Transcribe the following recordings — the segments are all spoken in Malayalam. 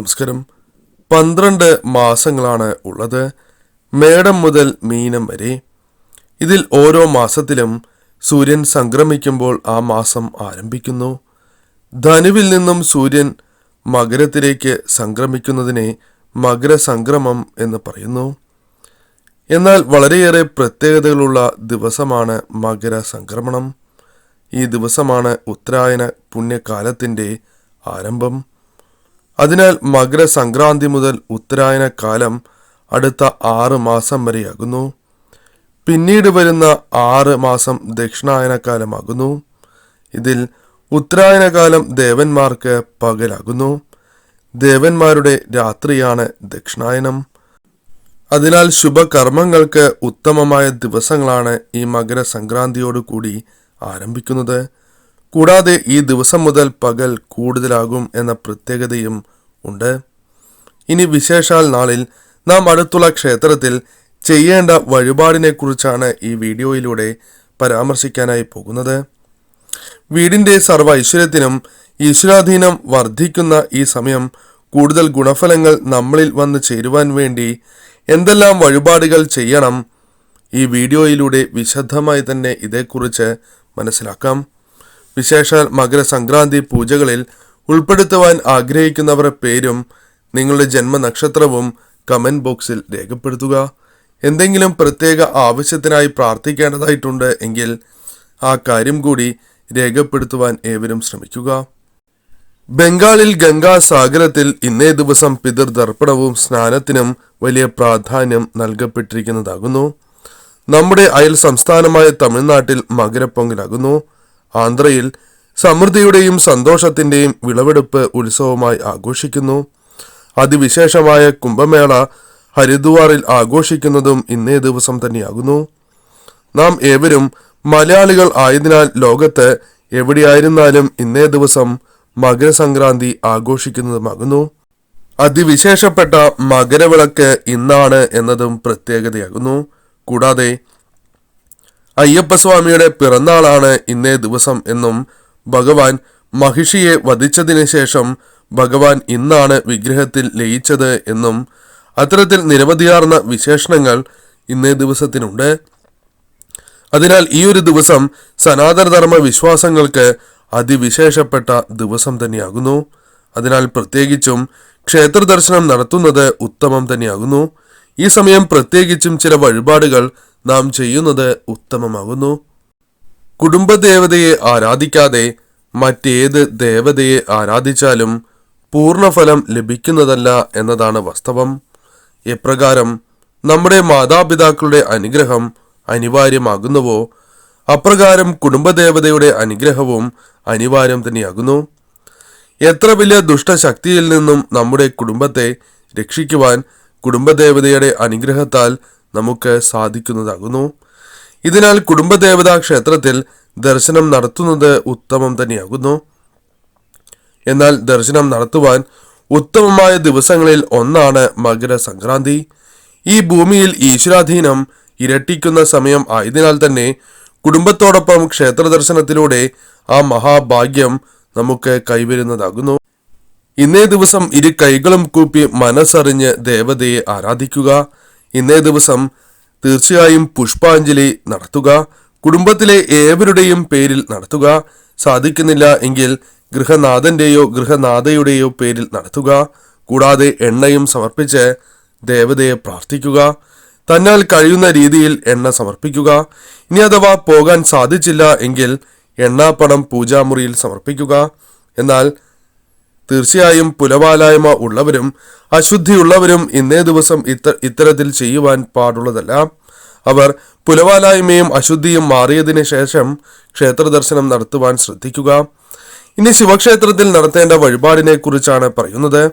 നമസ്കാരം. പന്ത്രണ്ട് മാസങ്ങളാണ് ഉള്ളത്. മേടം മുതൽ മീനം വരെ. ഇതിൽ ഓരോ മാസത്തിലും സൂര്യൻ സംക്രമിക്കുമ്പോൾ ആ മാസം ആരംഭിക്കുന്നു. ധനുവിൽ നിന്നും സൂര്യൻ മകരത്തിലേക്ക് സംക്രമിക്കുന്നതിനെ മകരസംക്രമം എന്ന് പറയുന്നു. എന്നാൽ വളരെയേറെ പ്രത്യേകതകളുള്ള ദിവസമാണ് മകര സംക്രമണം ഈ ദിവസമാണ് ഉത്തരായന പുണ്യകാലത്തിന്റെ ആരംഭം. അതിനാൽ മകരസംക്രാന്തി മുതൽ ഉത്തരായന കാലം അടുത്ത ആറ് മാസം വരെയാകുന്നു. പിന്നീട് വരുന്ന ആറ് മാസം ദക്ഷിണായനകാലമാകുന്നു ഇതിൽ ഉത്തരായനകാലം ദേവന്മാർക്ക് പകലാകുന്നു. ദേവന്മാരുടെ രാത്രിയാണ് ദക്ഷിണായനം അതിനാൽ ശുഭകർമ്മങ്ങൾക്ക് ഉത്തമമായ ദിവസങ്ങളാണ് ഈ മകരസംക്രാന്തിയോടുകൂടി ആരംഭിക്കുന്നത്. കൂടാതെ ഈ ദിവസം മുതൽ പകൽ കൂടുതലാകും എന്ന പ്രത്യേകതയും ഉണ്ട്. ഇനി വിശേഷാൽ നാളിൽ നാം അടുത്തുള്ള ക്ഷേത്രത്തിൽ ചെയ്യേണ്ട വഴിപാടിനെക്കുറിച്ചാണ് ഈ വീഡിയോയിലൂടെ പരാമർശിക്കാനായി പോകുന്നത്. വീടിന്റെ സർവ ഐശ്വര്യത്തിനും ഈശ്വരാധീനം വർദ്ധിക്കുന്ന ഈ സമയം കൂടുതൽ ഗുണഫലങ്ങൾ നമ്മളിൽ വന്ന് ചേരുവാൻ വേണ്ടി എന്തെല്ലാം വഴിപാടുകൾ ചെയ്യണം? ഈ വീഡിയോയിലൂടെ വിശദമായി തന്നെ ഇതേക്കുറിച്ച് മനസ്സിലാക്കാം. വിശേഷാൽ മകരസംക്രാന്തി പൂജകളിൽ ഉൾപ്പെടുത്തുവാൻ ആഗ്രഹിക്കുന്നവരുടെ പേരും നിങ്ങളുടെ ജന്മനക്ഷത്രവും കമന്റ് ബോക്സിൽ രേഖപ്പെടുത്തുക. എന്തെങ്കിലും പ്രത്യേക ആവശ്യത്തിനായി പ്രാർത്ഥിക്കേണ്ടതായിട്ടുണ്ട് എങ്കിൽ ആ കാര്യം കൂടി രേഖപ്പെടുത്തുവാൻ ഏവരും ശ്രമിക്കുക. ബംഗാളിൽ ഗംഗാസാഗരത്തിൽ ഇന്നേ ദിവസം പിതൃതർപ്പണവും സ്നാനത്തിനും വലിയ പ്രാധാന്യം നൽകപ്പെട്ടിരിക്കുന്നതാകുന്നു. നമ്മുടെ അയൽ സംസ്ഥാനമായ തമിഴ്നാട്ടിൽ മകരപ്പൊങ്കലാകുന്നു. ആന്ധ്രയിൽ സമൃദ്ധിയുടെയും സന്തോഷത്തിന്റെയും വിളവെടുപ്പ് ഉത്സവമായി ആഘോഷിക്കുന്നു. അതിവിശേഷമായ കുംഭമേള ഹരിദ്വാറിൽ ആഘോഷിക്കുന്നതും ഇന്നേ ദിവസം തന്നെയാകുന്നു. നാം ഏവരും മലയാളികൾ ആയതിനാൽ ലോകത്ത് എവിടെയായിരുന്നാലും ഇന്നേ ദിവസം മകരസംക്രാന്തി ആഘോഷിക്കുന്നതുമാകുന്നു. അതിവിശേഷപ്പെട്ട മകരവിളക്ക് ഇന്നാണ് എന്നതും പ്രത്യേകതയാകുന്നു. കൂടാതെ അയ്യപ്പസ്വാമിയുടെ പിറന്നാളാണ് ഇന്നേ ദിവസം എന്നും ഭഗവാൻ മഹിഷിയെ വധിച്ചതിന് ശേഷം ഭഗവാൻ ഇന്നാണ് വിഗ്രഹത്തിൽ ലയിച്ചത് എന്നും അത്തരത്തിൽ നിരവധിയാർന്ന വിശേഷണങ്ങൾ ഇന്നേ ദിവസത്തിനുണ്ട്. അതിനാൽ ഈ ഒരു ദിവസം സനാതനധർമ്മ വിശ്വാസങ്ങൾക്ക് അതിവിശേഷപ്പെട്ട ദിവസം തന്നെയാകുന്നു. അതിനാൽ പ്രത്യേകിച്ചും ക്ഷേത്ര ദർശനം നടത്തുന്നത് ഉത്തമം തന്നെയാകുന്നു. ഈ സമയം പ്രത്യേകിച്ചും ചില വഴിപാടുകൾ നാം ചെയ്യുന്നത് ഉത്തമമാകുന്നു. കുടുംബദേവതയെ ആരാധിക്കാതെ മറ്റേത് ദേവതയെ ആരാധിച്ചാലും പൂർണഫലം ലഭിക്കുന്നതല്ല എന്നതാണ് വാസ്തവം. എപ്രകാരം നമ്മുടെ മാതാപിതാക്കളുടെ അനുഗ്രഹം അനിവാര്യമാകുന്നുവോ അപ്രകാരം കുടുംബദേവതയുടെ അനുഗ്രഹവും അനിവാര്യം തന്നെയാകുന്നു. എത്ര വലിയ ദുഷ്ടശക്തിയിൽ നിന്നും നമ്മുടെ കുടുംബത്തെ രക്ഷിക്കുവാൻ കുടുംബദേവതയുടെ അനുഗ്രഹത്താൽ നമുക്ക് സാധിക്കുന്നതാകുന്നു. ഇതിനാൽ കുടുംബദേവതാ ക്ഷേത്രത്തിൽ ദർശനം നടത്തുന്നത് ഉത്തമം തന്നെയാകുന്നു. എന്നാൽ ദർശനം നടത്തുവാൻ ഉത്തമമായ ദിവസങ്ങളിൽ ഒന്നാണ് മകരസംക്രാന്തി. ഈ ഭൂമിയിൽ ഈശ്വരാധീനം ഇരട്ടിക്കുന്ന സമയം ആയതിനാൽ തന്നെ കുടുംബത്തോടൊപ്പം ക്ഷേത്ര ദർശനത്തിലൂടെ ആ മഹാഭാഗ്യം നമുക്ക് കൈവരുന്നതാകുന്നു. ഇന്നേ ദിവസം ഇരു കൈകളും കൂപ്പി മനസ്സറിഞ്ഞ് ദേവതയെ ആരാധിക്കുക. ഇന്നേ ദിവസം തീർച്ചയായും പുഷ്പാഞ്ജലി നടത്തുക. കുടുംബത്തിലെ ഏവരുടെയും പേരിൽ നടത്തുക. സാധിക്കുന്നില്ല എങ്കിൽ ഗൃഹനാഥന്റെയോ ഗൃഹനാഥയുടെയോ പേരിൽ നടത്തുക. കൂടാതെ എണ്ണയും സമർപ്പിച്ച് ദേവതയെ പ്രാർത്ഥിക്കുക. തന്നാൽ കഴിയുന്ന രീതിയിൽ എണ്ണ സമർപ്പിക്കുക. ഇനി അഥവാ പോകാൻ സാധിച്ചില്ല എങ്കിൽ എണ്ണാപ്പണം പൂജാമുറിയിൽ സമർപ്പിക്കുക. എന്നാൽ തീർച്ചയായും പുലവാലായ്മ ഉള്ളവരും അശുദ്ധിയുള്ളവരും ഇന്നേ ദിവസം ഇത്ത ഇത്തരത്തിൽ ചെയ്യുവാൻ പാടുള്ളതല്ല. അവർ പുലവാലായ്മയും അശുദ്ധിയും മാറിയതിനു ശേഷം ക്ഷേത്രദർശനം നടത്തുവാൻ ശ്രദ്ധിക്കുക. ഇനി ശിവക്ഷേത്രത്തിൽ നടത്തേണ്ട വഴിപാടിനെ കുറിച്ചാണ് പറയുന്നത്.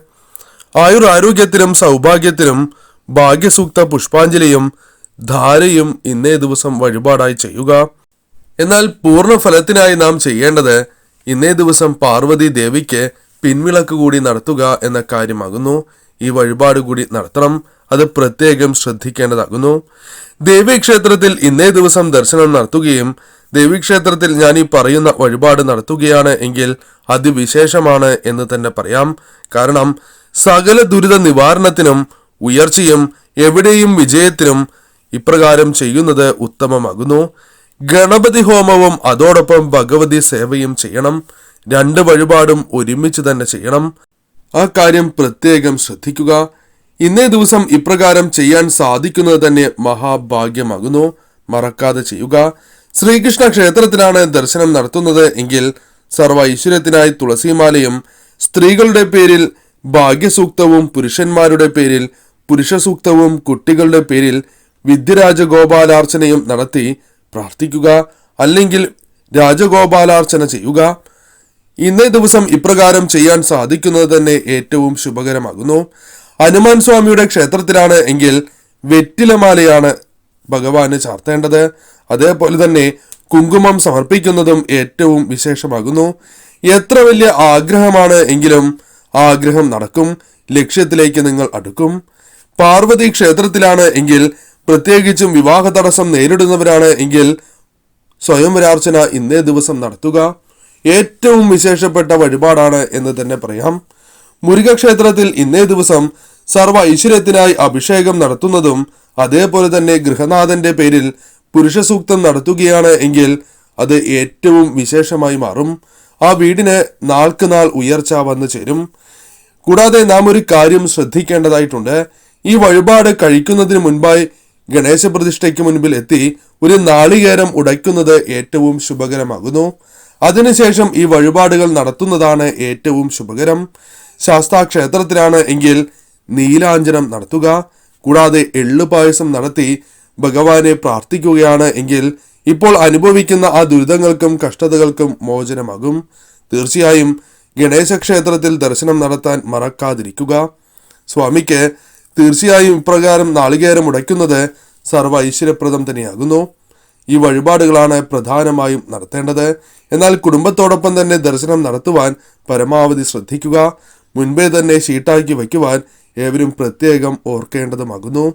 ആയുർ ആരോഗ്യത്തിനും സൗഭാഗ്യത്തിനും ഭാഗ്യസൂക്ത പുഷ്പാഞ്ജലിയും ധാരയും ഇന്നേ ദിവസം വഴിപാടായി ചെയ്യുക. എന്നാൽ പൂർണ ഫലത്തിനായി നാം ചെയ്യേണ്ടത് ഇന്നേ ദിവസം പാർവതി ദേവിക്ക് പിൻവിളക്ക് കൂടി നടത്തുക എന്ന കാര്യമാകുന്നു. ഈ വഴിപാട് കൂടി നടത്തണം. അത് പ്രത്യേകം ശ്രദ്ധിക്കേണ്ടതാകുന്നു. ദേവീക്ഷേത്രത്തിൽ ഇന്നേ ദിവസം ദർശനം നടത്തുകയും ദേവീക്ഷേത്രത്തിൽ ഞാൻ ഈ പറയുന്ന വഴിപാട് നടത്തുകയാണ് എങ്കിൽ അതിവിശേഷമാണ് എന്ന് തന്നെ പറയാം. കാരണം സകല ദുരിത നിവാരണത്തിനും ഉയർച്ചയും എവിടെയും വിജയത്തിനും ഇപ്രകാരം ചെയ്യുന്നത് ഉത്തമമാകുന്നു. ഗണപതി ഹോമവും അതോടൊപ്പം ഭഗവതി സേവയും ചെയ്യണം. രണ്ട് വഴിപാടും ഒരുമിച്ച് തന്നെ ചെയ്യണം. ആ കാര്യം പ്രത്യേകം ശ്രദ്ധിക്കുക. ഇന്നേ ദിവസം ഇപ്രകാരം ചെയ്യാൻ സാധിക്കുന്നത് തന്നെ മഹാഭാഗ്യമാകുന്നു. മറക്കാതെ ചെയ്യുക. ശ്രീകൃഷ്ണ ക്ഷേത്രത്തിലാണ് ദർശനം നടത്തുന്നത് എങ്കിൽ സർവ ഐശ്വര്യത്തിനായി തുളസിമാലയും സ്ത്രീകളുടെ പേരിൽ ഭാഗ്യസൂക്തവും പുരുഷന്മാരുടെ പേരിൽ പുരുഷസൂക്തവും കുട്ടികളുടെ പേരിൽ വിദ്യരാജഗോപാലാർച്ചനയും നടത്തി പ്രാർത്ഥിക്കുക. അല്ലെങ്കിൽ രാജഗോപാലാർച്ചന ചെയ്യുക. ഇന്നേ ദിവസം ഇപ്രകാരം ചെയ്യാൻ സാധിക്കുന്നത് തന്നെ ഏറ്റവും ശുഭകരമാകുന്നു. ഹനുമാൻ സ്വാമിയുടെ ക്ഷേത്രത്തിലാണ് എങ്കിൽ വെറ്റിലമാലയാണ് ഭഗവാന് ചാർത്തേണ്ടത്. അതേപോലെ തന്നെ കുങ്കുമം സമർപ്പിക്കുന്നതും ഏറ്റവും വിശേഷമാകുന്നു. എത്ര വലിയ ആഗ്രഹമാണ് എങ്കിലും ആഗ്രഹം നടക്കും. ലക്ഷ്യത്തിലേക്ക് നിങ്ങൾ അടുക്കും. പാർവതി ക്ഷേത്രത്തിലാണ് എങ്കിൽ പ്രത്യേകിച്ചും വിവാഹ തടസ്സം നേരിടുന്നവരാണ് എങ്കിൽ സ്വയംവരാർച്ചന ഇന്നേ ദിവസം നടത്തുക. ഏറ്റവും വിശേഷപ്പെട്ട വഴിപാടാണ് എന്ന് തന്നെ പറയാം. മുരുകക്ഷേത്രത്തിൽ ഇന്നേ ദിവസം സർവ ഐശ്വര്യത്തിനായി അഭിഷേകം നടത്തുന്നതും അതേപോലെ തന്നെ ഗൃഹനാഥന്റെ പേരിൽ പുരുഷസൂക്തം നടത്തുകയാണ് എങ്കിൽ അത് ഏറ്റവും വിശേഷമായി മാറും. ആ വീടിന് നാൾക്ക് നാൾ ഉയർച്ച വന്നു ചേരും. കൂടാതെ നാം ഒരു കാര്യം ശ്രദ്ധിക്കേണ്ടതായിട്ടുണ്ട്. ഈ വഴിപാട് കഴിക്കുന്നതിന് മുൻപായി ഗണേശ പ്രതിഷ്ഠയ്ക്ക് മുൻപിൽ എത്തി ഒരു നാളികേരം ഉടയ്ക്കുന്നത് ഏറ്റവും ശുഭകരമാകുന്നു. അതിനുശേഷം ഈ വഴിപാടുകൾ നടത്തുന്നതാണ് ഏറ്റവും ശുഭകരം. ശാസ്താ ക്ഷേത്രത്തിലാണ് എങ്കിൽ നീലാഞ്ജനം നടത്തുക. കൂടാതെ എള്ളു പായസം നടത്തി ഭഗവാനെ പ്രാർത്ഥിക്കുകയാണ് എങ്കിൽ ഇപ്പോൾ അനുഭവിക്കുന്ന ആ ദുരിതങ്ങൾക്കും കഷ്ടതകൾക്കും മോചനമാകും. തീർച്ചയായും ഗണേശ ക്ഷേത്രത്തിൽ ദർശനം നടത്താൻ മറക്കാതിരിക്കുക. സ്വാമിക്ക് തീർച്ചയായും ഇപ്രകാരം നാളികേരം ഉടയ്ക്കുന്നത് സർവ ഐശ്വര്യപ്രദം തന്നെയാകുന്നു. ഈ വഴിപാടുകളാണ് പ്രധാനമായും നടത്തേണ്ടത്. എന്നാൽ കുടുംബത്തോടൊപ്പം തന്നെ ദർശനം നടത്തുവാൻ പരമാവധി ശ്രദ്ധിക്കുക. മുൻപേ തന്നെ ഷീട്ടാക്കി വയ്ക്കുവാൻ ഏവരും പ്രത്യേകം ഓർക്കേണ്ടതുമാകുന്നു.